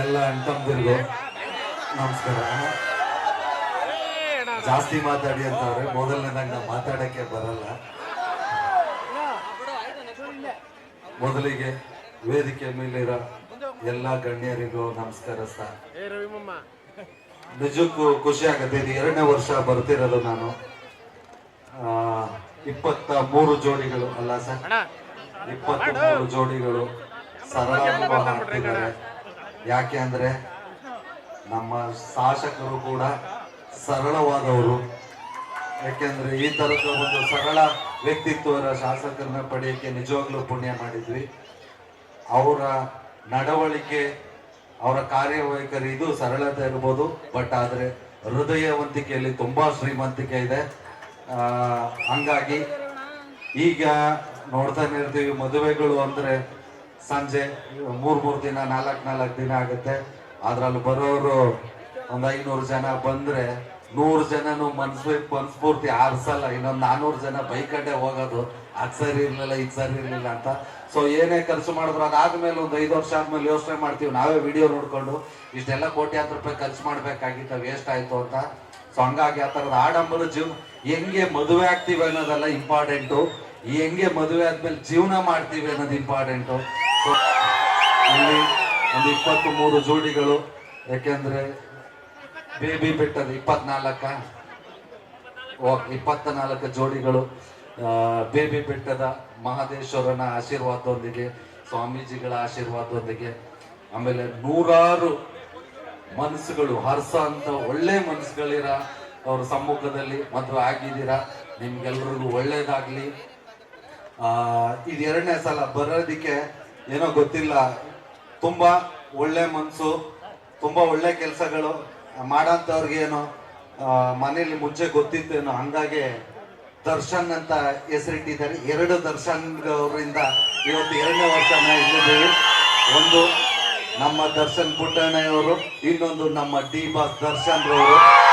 ಎಲ್ಲ ಅಣ್ತಂದಿರ್ಗು ನಮಸ್ಕಾರ. ಜಾಸ್ತಿ ಮಾತಾಡಿ ಅಂತವ್ರೆ ಮೊದಲನೇದಾಗ ನಾವು ಮಾತಾಡಕ್ಕೆ ಬರಲ್ಲ. ಮೊದಲಿಗೆ ವೇದಿಕೆ ಮೇಲಿರೋ ಎಲ್ಲ ಗಣ್ಯರಿಗೂ ನಮಸ್ಕಾರ ಸರ್. ನಿಜಕ್ಕೂ ಖುಷಿ ಆಗುತ್ತೆ. ಇದು ಎರಡನೇ ವರ್ಷ ಬರ್ತಿರೋದು ನಾನು. ಇಪ್ಪತ್ತ ಮೂರು ಜೋಡಿಗಳು ಅಲ್ಲ ಸರ್. ಇಪ್ಪತ್ತ ಮೂರು ಜೋಡಿಗಳು ಸರಳ ಅನುಭವ ಆಗ್ತಿದ್ದಾರೆ ಯಾಕೆ ಅಂದರೆ ನಮ್ಮ ಶಾಸಕರು ಕೂಡ ಸರಳವಾದವರು. ಯಾಕೆಂದ್ರೆ ಈ ಥರದ ಒಂದು ಸರಳ ವ್ಯಕ್ತಿತ್ವದ ಶಾಸಕರನ್ನ ಪಡೆಯಕ್ಕೆ ನಿಜವಾಗ್ಲೂ ಪುಣ್ಯ ಮಾಡಿದ್ವಿ. ಅವರ ನಡವಳಿಕೆ, ಅವರ ಕಾರ್ಯವೈಖರಿ ಇದು ಸರಳತೆ ಇರ್ಬೋದು. ಬಟ್ ಆದ್ರೆ ಹೃದಯವಂತಿಕೆಯಲ್ಲಿ ತುಂಬಾ ಶ್ರೀಮಂತಿಕೆ ಇದೆ. ಹಂಗಾಗಿ ಈಗ ನೋಡ್ತಾನೆ ಇರ್ತೀವಿ ಮದುವೆಗಳು ಅಂದ್ರೆ ಸಂಜೆ ಮೂರ್ ಮೂರ್ ದಿನ, ನಾಲ್ಕ್ ನಾಲ್ಕ್ ದಿನ ಆಗುತ್ತೆ. ಅದ್ರಲ್ಲಿ ಬರೋರು ಒಂದ್ ಐನೂರು ಜನ ಬಂದ್ರೆ ನೂರು ಜನನು ಮನ್ಸ್ ಮನ್ಸ್ಫೂರ್ತಿ ಆರ್ಸಲ್ಲ, ಇನ್ನೊಂದ್ ನಾನೂರು ಜನ ಬೈಕಡೆ ಹೋಗೋದು. ಅದ್ ಸರಿ ಇರ್ಲಿಲ್ಲ, ಇದ್ ಸರಿ ಇರ್ಲಿಲ್ಲ ಅಂತ. ಸೊ ಏನೇ ಖರ್ಚು ಮಾಡಿದ್ರು ಅದಾದ್ಮೇಲೆ ಒಂದ್ ಐದು ವರ್ಷ ಆದ್ಮೇಲೆ ಯೋಚನೆ ಮಾಡ್ತೀವಿ. ನಾವೇ ವಿಡಿಯೋ ನೋಡ್ಕೊಂಡು ಇಷ್ಟೆಲ್ಲ ಕೋಟ್ಯಾಂತರ ರೂಪಾಯಿ ಖರ್ಚು ಮಾಡ್ಬೇಕಾಗಿತ್ತ ವೇಸ್ಟ್ ಆಯ್ತು ಅಂತ. ಸೊ ಹಂಗಾಗಿ ಆ ತರದ ಆಡಂಬರ ಜೀವನ ಹೆಂಗೆ ಮದುವೆ ಆಗ್ತೀವಿ ಅನ್ನೋದೆಲ್ಲ ಇಂಪಾರ್ಟೆಂಟು ಹೆಂಗೆ ಮದುವೆ ಆದ್ಮೇಲೆ ಜೀವನ ಮಾಡ್ತೀವಿ ಅನ್ನೋದು ಇಂಪಾರ್ಟೆಂಟು ಇಲ್ಲಿ ಒಂದು ಇಪ್ಪತ್ತು ಮೂರು ಜೋಡಿಗಳು, ಯಾಕೆಂದ್ರೆ ಬೇಬಿ ಬೆಟ್ಟದ ಇಪ್ಪತ್ನಾಲ್ಕ ಇಪ್ಪತ್ತ ನಾಲ್ಕು ಜೋಡಿಗಳು ಬೇಬಿ ಬೆಟ್ಟದ ಮಹದೇಶ್ವರನ ಆಶೀರ್ವಾದದೊಂದಿಗೆ, ಸ್ವಾಮೀಜಿಗಳ ಆಶೀರ್ವಾದದೊಂದಿಗೆ, ಆಮೇಲೆ ನೂರಾರು ಮನಸ್ಸುಗಳು ಹರ್ಸ ಅಂತ ಒಳ್ಳೆ ಮನಸ್ಸುಗಳಿರ ಅವ್ರ ಸಮ್ಮುಖದಲ್ಲಿ ಮದುವೆ ಆಗಿದ್ದೀರಾ? ನಿಮ್ಗೆಲ್ರಿಗೂ ಒಳ್ಳೇದಾಗ್ಲಿ. ಆ, ಇದು ಎರಡನೇ ಸಲ ಬರೋದಿಕ್ಕೆ ಏನೋ ಗೊತ್ತಿಲ್ಲ. ತುಂಬಾ ಒಳ್ಳೆ ಮನಸ್ಸು ತುಂಬಾ ಒಳ್ಳೆ ಕೆಲಸಗಳು ಆ, ಮನೇಲಿ ಮುಂಚೆ ಗೊತ್ತಿತ್ತೇನೋ ಹಂಗಾಗಿ ದರ್ಶನ್ ಅಂತ ಹೆಸರಿಟ್ಟಿದ್ದಾರೆ. ಎರಡು ದರ್ಶನ್ ಅವರಿಂದ ಇವತ್ತು ಎರಡನೇ ವರ್ಷ ಇಲ್ಲಿದ್ದೀವಿ. ಒಂದು ನಮ್ಮ ದರ್ಶನ್ ಪುಟ್ಟಣ್ಣಯವರು ಇನ್ನೊಂದು ನಮ್ಮ ಡಿ ಬಾಸ್ ದರ್ಶನ್ ರವರು